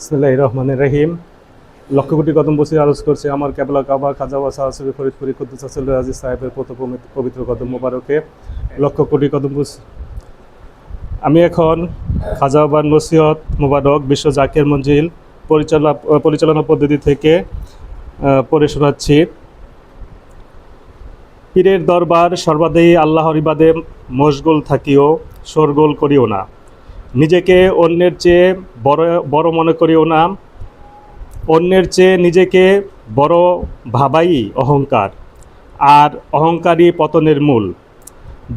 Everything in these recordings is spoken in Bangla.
ইসমিল্লাহ রহমানের রহিম লক্ষ কোটি কদম বসে আলোচ করছে আমার কেবলা কাবা, খাজা ওয়াসা আসবে ফরিদপুরি কুদ্দুস আসল রাজি সাহেবের প্রথম পবিত্র- কদম মোবারকে। লক্ষ কোটি কদম আমি এখন খাজা বাবার নসিহত মোবারক বিশ্ব জাকের মঞ্জিল পরিচালনা পরিচালনা পদ্ধতি থেকে পড়ে শোনাচ্ছি। পীরের দরবার সর্বাদেই আল্লাহর ইবাদে মশগুল থাকিও, শোরগোল করিও না। নিজেকে অন্যের চেয়ে বড় বড় মনে করিও না। অন্যের চেয়ে নিজেকে বড় ভাবাই অহংকার, আর অহংকারই পতনের মূল।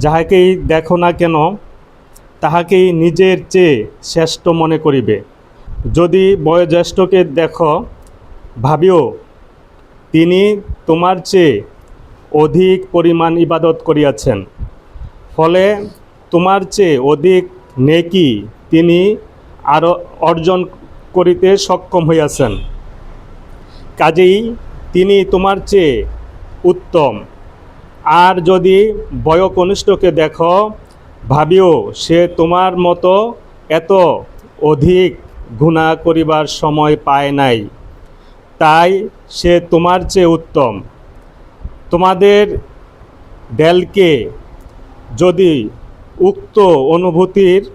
যাহাকেই দেখো না কেন, তাহাকেই নিজের চেয়ে শ্রেষ্ঠ মনে করিবে। যদি বয়োজ্যেষ্ঠকে দেখো, ভাবিও, তিনি তোমার চেয়ে অধিক পরিমাণ ইবাদত করিয়াছেন। ফলে তোমার চেয়ে অধিক নেকি তিনি আরও অর্জন করিতে সক্ষম হইয়াছেন। কাজেই তিনি তোমার চেয়ে উত্তম। আর যদি বয়কনিষ্ঠকে দেখো, ভাবিও সে তোমার মতো এত অধিক গুণা করিবার সময় পায় নাই। তাই সে তোমার চেয়ে উত্তম। তোমাদের ডেলকে যদি উক্ত অনুভূতির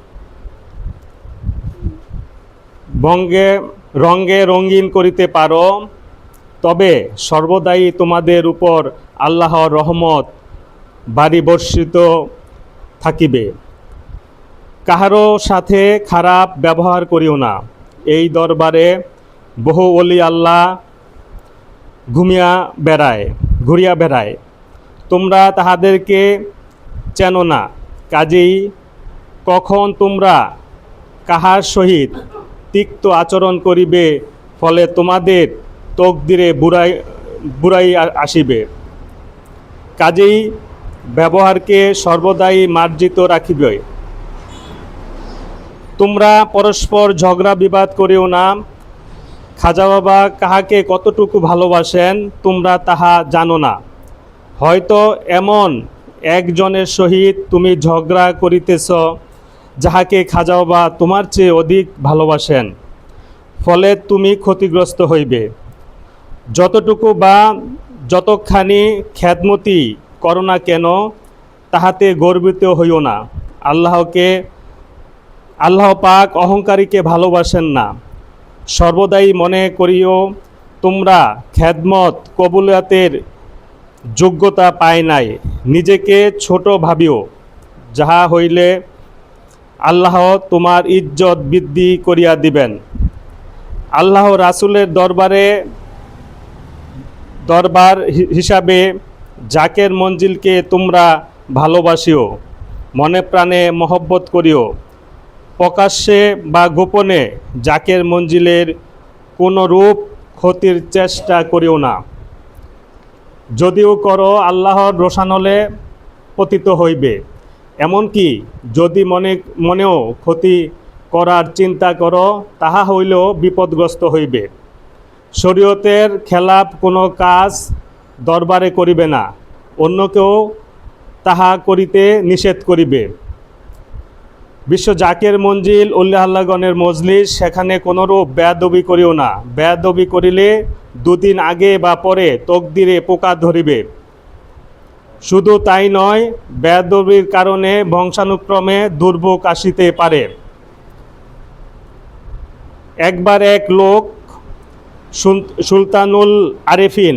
বঙ্গে রঙ্গে রঙিন করিতে পারো। তবে সর্বদাই তোমাদের উপর আল্লাহর রহমত বাড়ি বর্ষিত থাকিবে। কাহারও সাথে খারাপ ব্যবহার করিও না। এই দরবারে বহু অলি আল্লাহ ঘুমিয়া বেড়ায়, ঘুরিয়া বেড়ায়। তোমরা তাহাদেরকে চেনো না। কাজেই কখন তোমরা কাহার সহিত তিক্ত আচরণ করিবে, ফলে তোমাদের তকদিরে বুড়াই বুড়াই আসিবে। কাজেই ব্যবহারকে সর্বদাই মার্জিত রাখিবে। তোমরা পরস্পর ঝগড়া বিবাদ করিও না। খাজা বাবা কাহাকে কতটুকু ভালোবাসেন, তোমরা তাহা জানো না। হয়তো এমন একজনের সহিত তুমি ঝগড়া করিতেছ, যাহাকে খাজা বাবা তোমার চেয়ে অধিক ভালোবাসেন, ফলে তুমি ক্ষতিগ্রস্ত হইবে। যতটুকু বা যতখানি খ্যাতমতি করো না কেন, তাহাতে গর্বিত হইও না। আল্লাহকে, আল্লাহ পাক অহংকারীকে ভালোবাসেন না। সর্বদাই মনে করিও, তোমরা খ্যাদমত কবুলিয়াতের যোগ্যতা পায় নাই। নিজেকে ছোট ভাবিও, যাহা হইলে আল্লাহ তোমার ইজ্জত বৃদ্ধি করিয়া দিবেন। আল্লাহ রাসূলের দরবারে, দরবার হিসাবে জাকের মঞ্জিলকে তোমরা ভালোবাসিও, মনে প্রাণে মহব্বত করিও। প্রকাশ্যে বা গোপনে জাকের মঞ্জিলের কোনো রূপ ক্ষতির চেষ্টা করিও না। যদিও করো, আল্লাহর রোশানলে পতিত হইবে। এমনকি যদি মনে, মনেও ক্ষতি করার চিন্তা করো, তাহা হইলেও বিপদগ্রস্ত হইবে। শরীয়তের খেলাপ কোনো কাজ দরবারে করিবে না অন্যকেও তাহা করিতে নিষেধ করিবে। বিশ্ব জাকের মঞ্জিল উল্লাহ আল্লাহগণের মজলিস, সেখানে কোনোরূপ বেয়াদবি করিও না। বেয়াদবি করিলে দুদিন আগে বা পরে তকদিরে পোকা ধরিবে। শুধু তাই নয় বেদবির কারণে বংশানুক্রমে দুর্ভোগ আসিতে পারে। একবার এক লোক সুলতানুল আরেফিন